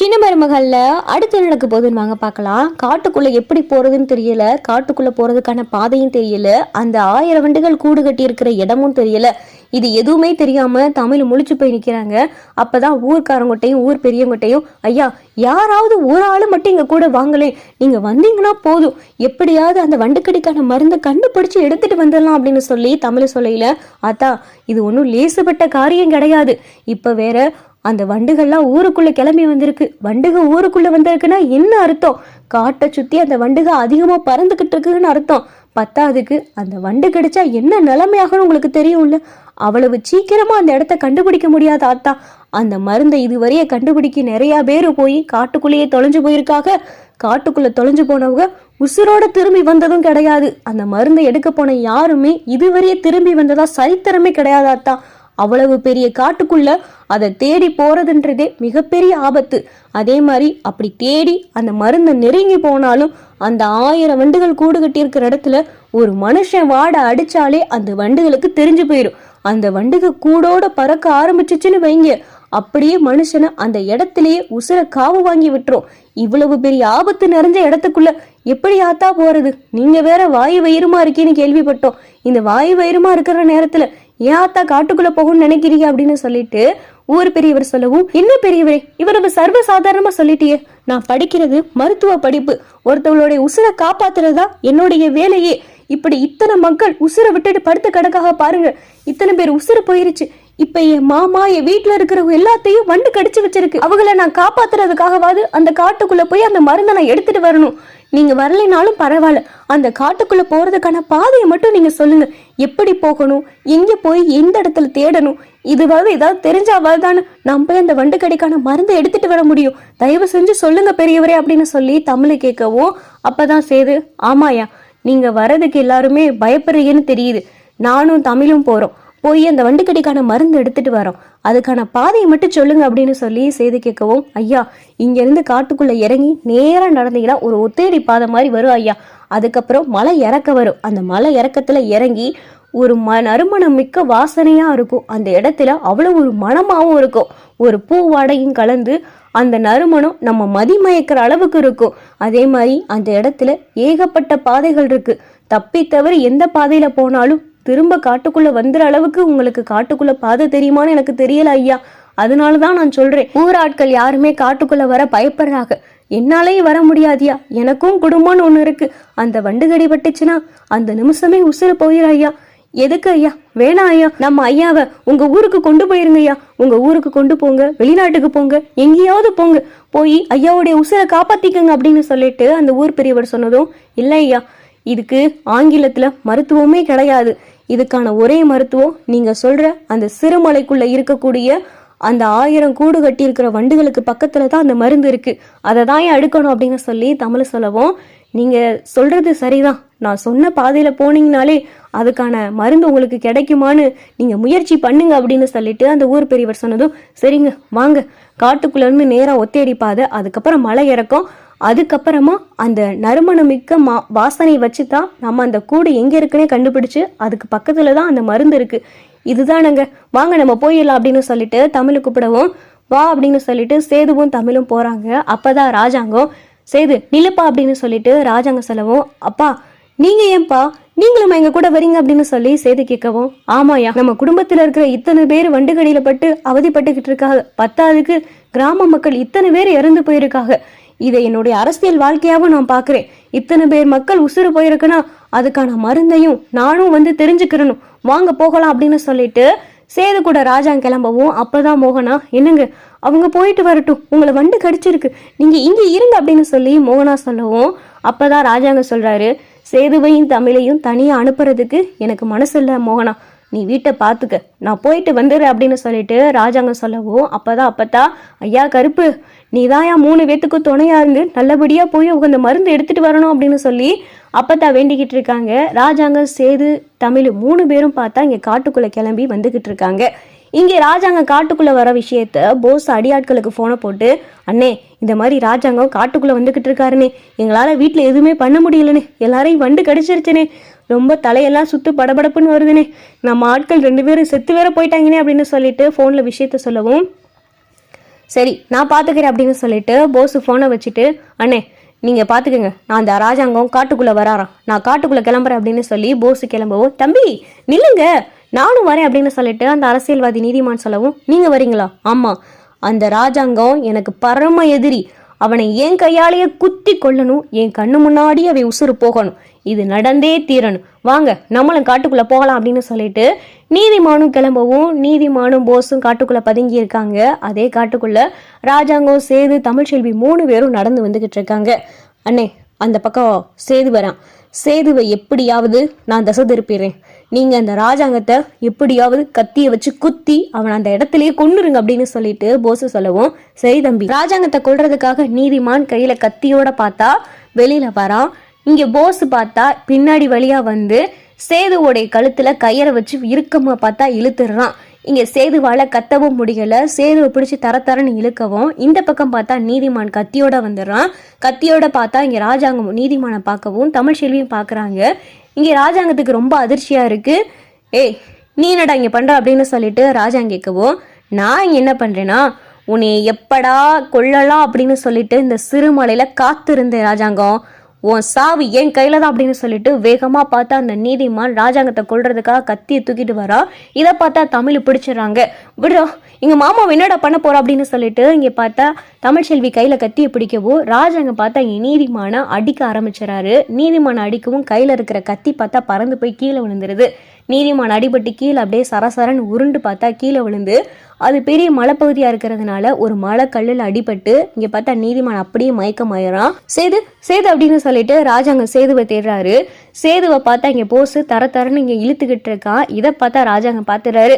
சின்ன மருமகளில் அடுத்து என்ன நடக்க போகுதுன்னு வாங்க பார்க்கலாம். காட்டுக்குள்ளே எப்படி போகிறதுன்னு தெரியல. காட்டுக்குள்ளே போகிறதுக்கான பாதையும் தெரியல. அந்த ஆயிரம் வண்டுகள் கூடு கட்டி இருக்கிற இடமும் தெரியல. இது எதுவுமே தெரியாமல் தமிழ் முழிச்சு போய் நிற்கிறாங்க அப்போ தான் ஊர்க்காரங்கிட்டையும் ஊர் பெரியவங்கிட்டையும் ஐயா யாராவது ஒரு ஆள் மட்டும் இங்கே கூட வாங்கலே நீங்கள் வந்தீங்கன்னா போதும். எப்படியாவது அந்த வண்டுக்கடிக்கான மருந்தை கண்டுபிடிச்சு எடுத்துட்டு வந்துடலாம் அப்படின்னு சொல்லி தமிழ் சொல்லையில அத்தா இது ஒன்றும் லேசுப்பட்ட காரியம் கிடையாது. இப்போ வேற அந்த வண்டுகள்லாம் ஊருக்குள்ள கிளம்பி வந்திருக்கு. வண்டுக ஊருக்குள்ள வந்திருக்குன்னா என்ன அர்த்தம்? காட்டை சுத்தி அந்த வண்டுக அதிகமா பறந்துகிட்டு இருக்குன்னு அர்த்தம். பத்தாவதுக்கு அந்த வண்டு கிடைச்சா என்ன நிலைமையாகணும் உங்களுக்கு தெரியும்ல? அவ்வளவு சீக்கிரமா அந்த இடத்த கண்டுபிடிக்க முடியாத ஆத்தா. அந்த மருந்தை இதுவரையே கண்டுபிடிக்க நிறைய பேர் போய் காட்டுக்குள்ளேயே தொலைஞ்சு போயிருக்காக. காட்டுக்குள்ள தொலைஞ்சு போனவங்க உசுரோட திரும்பி வந்ததும் கிடையாது. அந்த மருந்தை எடுக்க போன யாருமே இதுவரையே திரும்பி வந்ததா சரித்திரமே கிடையாது ஆத்தா. அவ்வளவு பெரிய காட்டுக்குள்ள அதை தேடி போறதுன்றதே மிகப்பெரிய ஆபத்து. அதே மாதிரி அப்படி தேடி அந்த மருந்தை நெருங்கி போனாலும் அந்த ஆயிரம் வண்டுகள் கூடு கட்டியிருக்கிற இடத்துல ஒரு மனுஷன் வாட அடிச்சாலே அந்த வண்டுகளுக்கு தெரிஞ்சு போயிடும் அந்த வண்டுக கூடோட பறக்க ஆரம்பிச்சிச்சுன்னு வைங்க. அப்படியே மனுஷனை அந்த இடத்துலயே உசுர காவு வாங்கி விட்டுரும். இவ்வளவு பெரிய ஆபத்து நிறைஞ்ச இடத்துக்குள்ள எப்படி ஆத்தா போறது? நீங்க வேற வாயு வயிறுமா இருக்கீன்னு கேள்விப்பட்டோம். இந்த வாயு வயிறுமா இருக்கிற நேரத்துல ஏன் ஆத்தா காட்டுக்குள்ள போகணும்னு நினைக்கிறீங்க அப்படின்னு சொல்லிட்டு ஊர் பெரியவர் சொல்லவும் என்ன பெரியவரே இவர் சர்வ சாதாரணமா சொல்லிட்டியே. நான் படிக்கிறது மருத்துவ படிப்பு. ஒருத்தவங்களுடைய உசுரை காப்பாத்துறதா என்னுடைய வேலையே. இப்படி இத்தனை மக்கள் உசுரை விட்டுட்டு படுத்த கடக்காக பாருங்க. இத்தனை பேர் உசுறு போயிருச்சு. இப்ப என் மாமா என் வீட்டுல இருக்கிறவங்க எல்லாத்தையும் வண்டு கடிச்சு வச்சிருக்கு. அவங்கள நான் காப்பாத்துறதுக்காகவாது அந்த காட்டுக்குள்ள போய் அந்த மருந்தை நான் எடுத்துட்டு வரணும். நீங்கள் வரலைனாலும் பரவாயில்ல. அந்த காட்டுக்குள்ளே போகிறதுக்கான பாதையை மட்டும் நீங்கள் சொல்லுங்கள் எப்படி போகணும்? எங்கே போய் எந்த இடத்துல தேடணும்? இதுவாவது ஏதாவது தெரிஞ்சாவது தானே நான் போய் அந்த வண்டு கடைக்கான மருந்தை எடுத்துட்டு வர முடியும். தயவு செஞ்சு சொல்லுங்கள் பெரியவரே அப்படின்னு சொல்லி தமிழை கேட்கவும் அப்பதான் சேது ஆமாயா நீங்கள் வரதுக்கு எல்லாருமே பயப்படுறீங்கன்னு தெரியுது. நானும் தமிழும் போகிறோம் போய் அந்த வண்டுக்கடிக்கான மருந்து எடுத்துட்டு வரோம். அதுக்கான பாதையை மட்டும் சொல்லுங்க அப்படின்னு சொல்லி செய்து கேட்கவும் ஐயா இங்கிருந்து காட்டுக்குள்ள இறங்கி நேராக நடந்தீங்கன்னா ஒரு ஒத்தேடி பாதை மாதிரி வரும் ஐயா. அதுக்கப்புறம் மலை இறக்க வரும். அந்த மலை இறக்கத்துல இறங்கி ஒரு ம நறுமணம் மிக்க வாசனையாக இருக்கும். அந்த இடத்துல அவ்வளோ ஒரு மனமாகவும் இருக்கும். ஒரு பூ வாடையும் கலந்து அந்த நறுமணம் நம்ம மதிமயக்கிற அளவுக்கு இருக்கும். அதே மாதிரி அந்த இடத்துல ஏகப்பட்ட பாதைகள் இருக்குது தப்பி தவிர எந்த பாதையில் போனாலும் திரும்ப காட்டுக்குள்ள வந்துற அளவுக்கு உங்களுக்கு காட்டுக்குள்ள பாதை தெரியுமான்னு எனக்கு தெரியல ஐயா. அதனால தான் நான் சொல்றேன் ஊர் ஆட்கள் யாருமே காட்டுக்குள்ள வர பயப்படுறாங்க. என்னாலேயும் வர முடியாதியா? எனக்கும் குடும்பம்னு ஒன்று இருக்கு. அந்த வண்டுகடி பட்டுச்சுன்னா அந்த நிமிஷமே உசுறு போயிரு ஐயா. எதுக்கு ஐயா? வேணாம் ஐயா. நம்ம ஐயாவை உங்க ஊருக்கு கொண்டு போயிருங்க ஐயா. உங்க ஊருக்கு கொண்டு போங்க வெளிநாட்டுக்கு போங்க எங்கேயாவது போங்க. போய் ஐயாவுடைய உசுரை காப்பாத்திக்கங்க அப்படின்னு சொல்லிட்டு அந்த ஊர் பெரியவர் சொன்னதும் இல்லை ஐயா. இதுக்கு ஆங்கிலத்துல மருத்துவமே கிடையாது. இதுக்கான ஒரே மருத்துவம் நீங்க சொல்ற அந்த சிறுமலைக்குள்ள இருக்கக்கூடிய அந்த ஆயிரம் கூடு கட்டி இருக்கிற வண்டுகளுக்கு பக்கத்தில் தான் அந்த மருந்து இருக்கு. அதை தான் ஏன் அடுக்கணும் அப்படின்னு சொல்லி தமிழ் சொல்லவும் நீங்க சொல்றது சரிதான். நான் சொன்ன பாதையில போனீங்கனாலே அதுக்கான மருந்து உங்களுக்கு கிடைக்குமான்னு நீங்க முயற்சி பண்ணுங்க அப்படின்னு சொல்லிட்டு அந்த ஊர் பெரியவர் சொன்னதும் சரிங்க வாங்க. காட்டுக்குள்ள இருந்து நேரா ஒத்தேடி பாதை அதுக்கப்புறம் மலை இறக்கும். அதுக்கப்புறமா அந்த நறுமணமிக்க மா வாசனை வச்சு தான் நம்ம அந்த கூடு எங்கே இருக்குன்னே கண்டுபிடிச்சு அதுக்கு பக்கத்தில் தான் அந்த மருந்து இருக்குது இதுதானங்க. வாங்க நம்ம போயிடலாம் அப்படின்னு சொல்லிட்டு தமிழ் கூப்பிடவும் வா அப்படின்னு சொல்லிட்டு சேதுவும் தமிழும் போகிறாங்க அப்போ தான் ராஜாங்கம் சேது நிலப்பா அப்படின்னு சொல்லிட்டு ராஜாங்க சொல்லவும் அப்பா நீங்கள் ஏன்பா நீங்களும் எங்க கூட வரீங்க அப்படின்னு சொல்லி சேது கேட்கவும் ஆமாயா நம்ம குடும்பத்துல இருக்கிற இத்தனை பேர் வண்டுகடியில பட்டு அவதிப்பட்டுக்கிட்டு இருக்காங்க. பத்தாவதுக்கு கிராம மக்கள் இத்தனை பேர் இறந்து போயிருக்காங்க. இதை என்னுடைய அரசியல் வாழ்க்கையாகவும் நான் பார்க்குறேன். இத்தனை பேர் மக்கள் உசுறு போயிருக்குன்னா அதுக்கான மருந்தையும் நானும் வந்து தெரிஞ்சுக்கிறணும். வாங்க போகலாம் அப்படின்னு சொல்லிட்டு சேது கூட ராஜா கிளம்பவும் அப்போதான் மோகனா என்னங்க அவங்க போயிட்டு வரட்டும். உங்களை வண்டு கடிச்சிருக்கு. நீங்கள் இங்கே இருங்க அப்படின்னு சொல்லி மோகனா சொல்லவும் அப்பதான் ராஜாங்க சொல்கிறாரு சேதுவையும் தமிழையும் தனியாக அனுப்புறதுக்கு எனக்கு மனசு இல்லை மோகனா. நீ வீட்டை பார்த்துக்க நான் போயிட்டு வந்துடுறேன் அப்படின்னு சொல்லிட்டு ராஜாங்க சொல்லவும் அப்போதான் அப்பத்தா ஐயா கருப்பு நீ தான் மூணு பேத்துக்கும் துணையா இருந்து நல்லபடியா போய் உங்க அந்த மருந்து எடுத்துட்டு வரணும் அப்படின்னு சொல்லி அப்பத்தா வேண்டிக்கிட்டு இருக்காங்க. ராஜாங்க சேது தமிழ் மூணு பேரும் பார்த்தா இங்க காட்டுக்குள்ள கிளம்பி வந்துகிட்டு இருக்காங்க. இங்கே ராஜாங்க காட்டுக்குள்ளே வர விஷயத்த போஸ் அடியாட்களுக்கு ஃபோனை போட்டு அண்ணே இந்த மாதிரி ராஜாங்கம் காட்டுக்குள்ளே வந்துக்கிட்டு இருக்காருனே. எங்களால் வீட்டில் எதுவுமே பண்ண முடியலன்னு எல்லாரையும் வண்டு கடிச்சிருச்சுனே. ரொம்ப தலையெல்லாம் சுத்து படபடப்புன்னு வருதுனே. நம்ம ஆட்கள் ரெண்டு பேரும் செத்து வேற போயிட்டாங்கனே அப்படின்னு சொல்லிட்டு ஃபோனில் விஷயத்த சொல்லவும் சரி நான் பார்த்துக்கிறேன் அப்படின்னு சொல்லிட்டு போஸு ஃபோனை வச்சுட்டு அண்ணே நீங்கள் பார்த்துக்கோங்க நான் அந்த ராஜாங்கம் காட்டுக்குள்ளே வராராம். நான் காட்டுக்குள்ளே கிளம்புறேன் அப்படின்னு சொல்லி போஸு கிளம்பவும் தம்பி நில்லுங்க. நானும் வரேன் அப்படின்னு சொல்லிட்டு அந்த அரசியல்வாதி நீதிமான் சொல்லவும் நீங்கள் வரீங்களா? ஆமாம் அந்த ராஜாங்கம் எனக்கு பரம எதிரி. அவனை என் கையாலேயே குத்தி கொல்லணும். என் கண்ணு முன்னாடி அவை உசுறு போகணும். இது நடந்தே தீரணும். வாங்க நம்மளும் காட்டுக்குள்ளே போகலாம் அப்படின்னு சொல்லிட்டு நீதிமானும் கிளம்பவும் நீதிமானும் போஸும் காட்டுக்குள்ளே பதுங்கி இருக்காங்க. அதே காட்டுக்குள்ளே ராஜாங்கம் சேது தமிழ்ச்செல்வி மூணு பேரும் நடந்து வந்துக்கிட்டு இருக்காங்க. அண்ணே அந்த பக்கம் சேது வரான். சேதுவை எப்படியாவது நான் தசை திருப்பிடுறேன். நீங்கள் அந்த ராஜாங்கத்தை எப்படியாவது கத்தியை வச்சு குத்தி அவன் அந்த இடத்துலயே கொன்னுருங்க அப்படின்னு சொல்லிட்டு போசு சொல்லவும் சரி தம்பி ராஜாங்கத்தை கொல்றதுக்காக நீதிமான் கையில் கத்தியோட பார்த்தா வெளியில் வரான். இங்கே போஸ் பார்த்தா பின்னாடி வழியாக வந்து சேதுவோடைய கழுத்தில் கயிறை வச்சு இறுக்கமாக பார்த்தா இழுத்துடுறான். இங்கே சேதுவால் கத்தவும் முடியல. சேதுவை பிடிச்சி தர தரன்னு இழுக்கவும் இந்த பக்கம் பார்த்தா நீதிமான் கத்தியோட வந்துடுறான். கத்தியோட பார்த்தா இங்கே ராஜாங்கம் நீதிமானை பார்க்கவும் தமிழ் செல்வியும் இங்கே ராஜாங்கத்துக்கு ரொம்ப அதிர்ச்சியாக இருக்குது ஏய் நீ என்னடா இங்கே பண்ணுற அப்படின்னு சொல்லிட்டு ராஜாங்க கேட்கவும் நான் இங்கே என்ன பண்ணுறேன்னா உன்னை எப்படா கொல்லலாம் அப்படின்னு சொல்லிட்டு இந்த சிறுமலையில் காத்திருந்தேன் ராஜாங்கம் உன் சாவி என் கையில் தான் அப்படின்னு சொல்லிட்டு வேகமாக பார்த்தா அந்த நீதிமான் ராஜாங்கத்தை கொல்றதுக்காக கத்தியை தூக்கிட்டு வரா. இதை பார்த்தா தமிழ் பிடிச்சிடுறாங்க. விடுறா எங்க மாமா என்னடா பண்ண போறா அப்படின்னு சொல்லிட்டு இங்கே பார்த்தா தமிழ்ச்செல்வி கையில் கத்தியை பிடிக்கவும் ராஜாங்க பார்த்தா இங்க நீதிமானை அடிக்க ஆரம்பிச்சிடறாரு. நீதிமானை அடிக்கவும் கையில் இருக்கிற கத்தி பார்த்தா பறந்து போய் கீழே விழுந்துருது. நீதிமான் அடிபட்டு கீழே அப்படியே சரசரன்னு உருண்டு பார்த்தா கீழே விழுந்து அது பெரிய மலைப்பகுதியாக இருக்கிறதுனால ஒரு மலை கல்லில் அடிபட்டு இங்கே பார்த்தா நீதிமான் அப்படியே மயக்கமாயிரான் சேது சேது அப்படின்னு சொல்லிட்டு ராஜாங்க சேதுவை தேடுறாரு. சேதுவை பார்த்தா இங்கே போஸ் தர தரன்னு இங்கே இழுத்துக்கிட்டு இருக்கான். இதை பார்த்தா ராஜாங்க பார்த்துறாரு